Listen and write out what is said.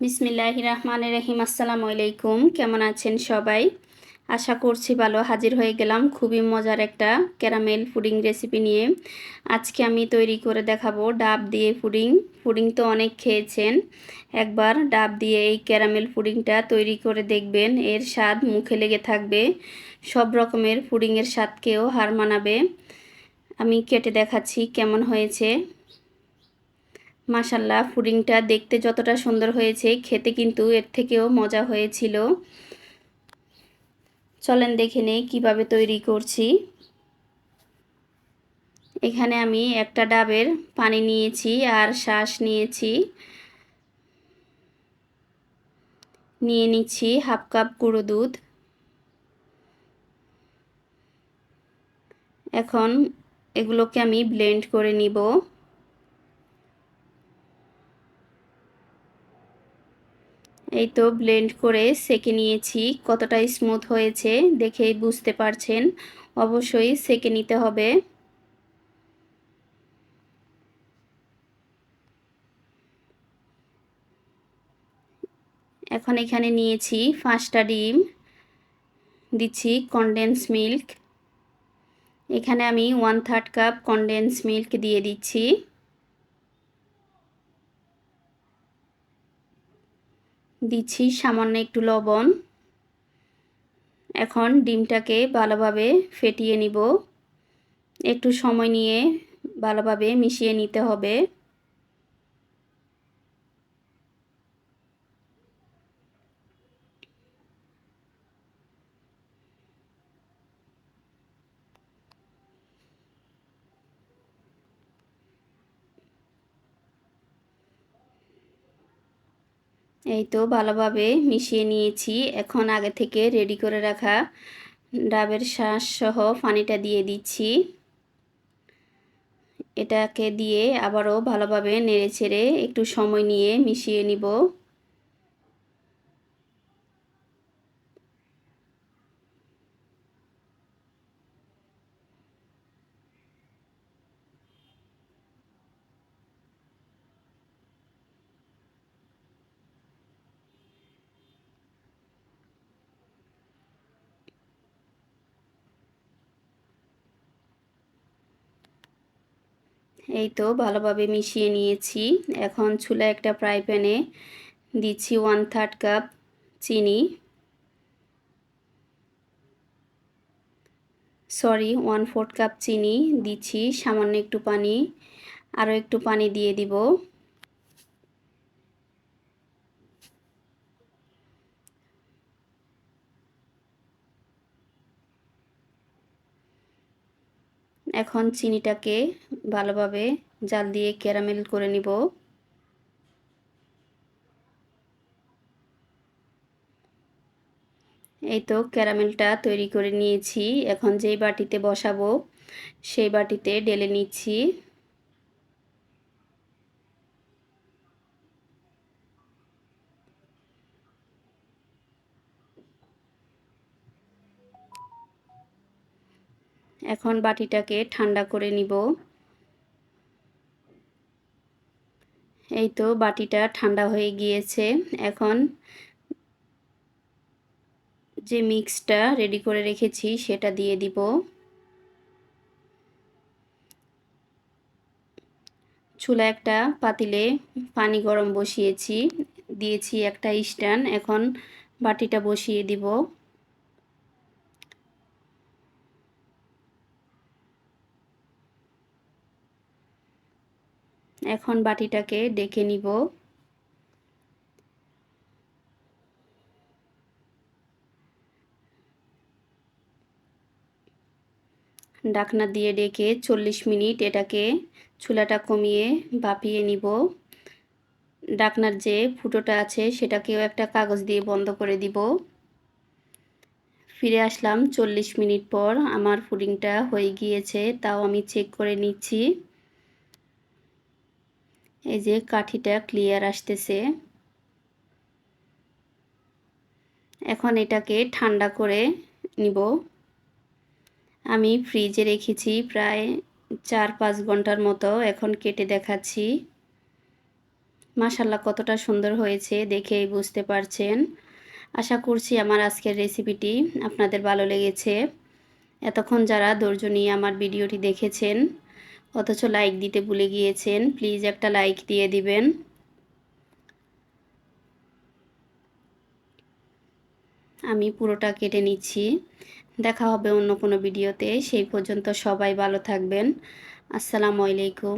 বিসমিল্লাহ রহমান রহিম, আসসালামু আলাইকুম। কেমন আছেন সবাই? আশা করছি ভালো, হাজির হয়ে গেলাম। খুবই মজার একটা ক্যারামেল পুডিং রেসিপি নিয়ে। আজকে আমি তৈরি করে দেখাবো ডাব দিয়ে পুডিং। পুডিং তো অনেক খেয়েছেন। একবার ডাব দিয়ে এই ক্যারামেল পুডিংটা তৈরি করে দেখবেন। এর স্বাদ মুখে লেগে থাকবে। সব রকমের পুডিংয়ের স্বাদকেও হার মানাবে। আমি কেটে দেখাচ্ছি কেমন হয়েছে। মাসাল্লাহ পুডিংটা দেখতে যতটা সুন্দর হয়েছে, খেতে কিন্তু এর থেকেও মজা হয়েছিল। চলেন দেখে নেই কীভাবে তৈরি করছি। এখানে আমি একটা ডাবের পানি নিয়েছি আর শ্বাস নিয়েছি। নিয়ে নিচ্ছি হাফ কাপ গুঁড়ো দুধ। এখন এগুলোকে আমি ব্লেন্ড করে নিব। এই তো ব্লেন্ড করে সেকে নিয়েছি। কতটা স্মুথ হয়েছে দেখেই বুঝতে পারছেন। অবশ্যই সেকে নিতে হবে। এখন এখানে নিয়েছি পাঁচটা ডিম। দিচ্ছি কনডেন্স মিল্ক এখানে আমি one third cup condensed milk দিয়ে দিচ্ছি। দিচ্ছি সামান্য একটু লবণ। এখন ডিমটাকে ভালোভাবে ফেটিয়ে নিব। একটু সময় নিয়ে ভালোভাবে মিশিয়ে নিতে হবে। এই তো ভালোভাবে মিশিয়ে নিয়েছি। এখন আগে থেকে রেডি করে রাখা ডাবের শ্বাস সহ পানিটা দিয়ে দিচ্ছি। এটাকে দিয়ে আবারও ভালোভাবে নেড়ে ছেড়ে একটু সময় নিয়ে মিশিয়ে নিব। এই তো ভালোভাবে মিশিয়ে নিয়েছি। এখন চুলা একটা ফ্রাই প্যানে দিচ্ছি ওয়ান থার্ড কাপ চিনি। সরি ওয়ান ফোর্থ কাপ চিনি দিচ্ছি, সামান্য একটু পানি আরও একটু পানি দিয়ে দিব। এখন চিনিটাকে ভালোভাবে জাল দিয়ে ক্যারামেল করে নিব। এই তো ক্যারামেলটা তৈরি করে নিয়েছি। এখন যেই বাটিতে বসাবো, সেই বাটিতে ডেলে নিচ্ছি। এখন বাটিটাকে ঠান্ডা করে নিব। এই তো বাটিটা ঠান্ডা হয়ে গিয়েছে। এখন যে মিক্সটা রেডি করে রেখেছি সেটা দিয়ে দিব। চুলা একটা পাতিলে পানি গরম বসিয়েছি, দিয়েছি একটা স্ট্যান্ড, এখন বাটিটা বসিয়ে দিব। এখন বাটিটাকে ডেকে নিব। ডাকনা দিয়ে ডেকে চল্লিশ মিনিট এটাকে চুলাটা কমিয়ে বাপিয়ে নিব। ডাকনার যে ফুটোটা আছে সেটাকেও একটা কাগজ দিয়ে বন্ধ করে দিব। ফিরে আসলাম চল্লিশ মিনিট পর, আমার পুডিংটা হয়ে গিয়েছে, তাও আমি চেক করে নিচ্ছি। এই যে কাঠিটা ক্লিয়ার আসতেছে। এখন এটাকে ঠান্ডা করে নিব। আমি ফ্রিজে রেখেছি প্রায় চার পাঁচ ঘণ্টার মতো এখন কেটে দেখাচ্ছি। মাশাল্লাহ কতটা সুন্দর হয়েছে দেখেই বুঝতে পারছেন। আশা করছি আমার আজকের রেসিপিটি আপনাদের ভালো লেগেছে। এতক্ষণ যারা নিয়ে আমার ভিডিওটি দেখেছেন অথচ লাইক দিতে ভুলে গিয়েছেন। প্লিজ একটা লাইক দিয়ে দিবেন। আমি পুরোটা কেটে নিচ্ছি। দেখা হবে অন্য কোনো ভিডিওতে সেই পর্যন্ত সবাই ভালো থাকবেন। আসসালামু আলাইকুম।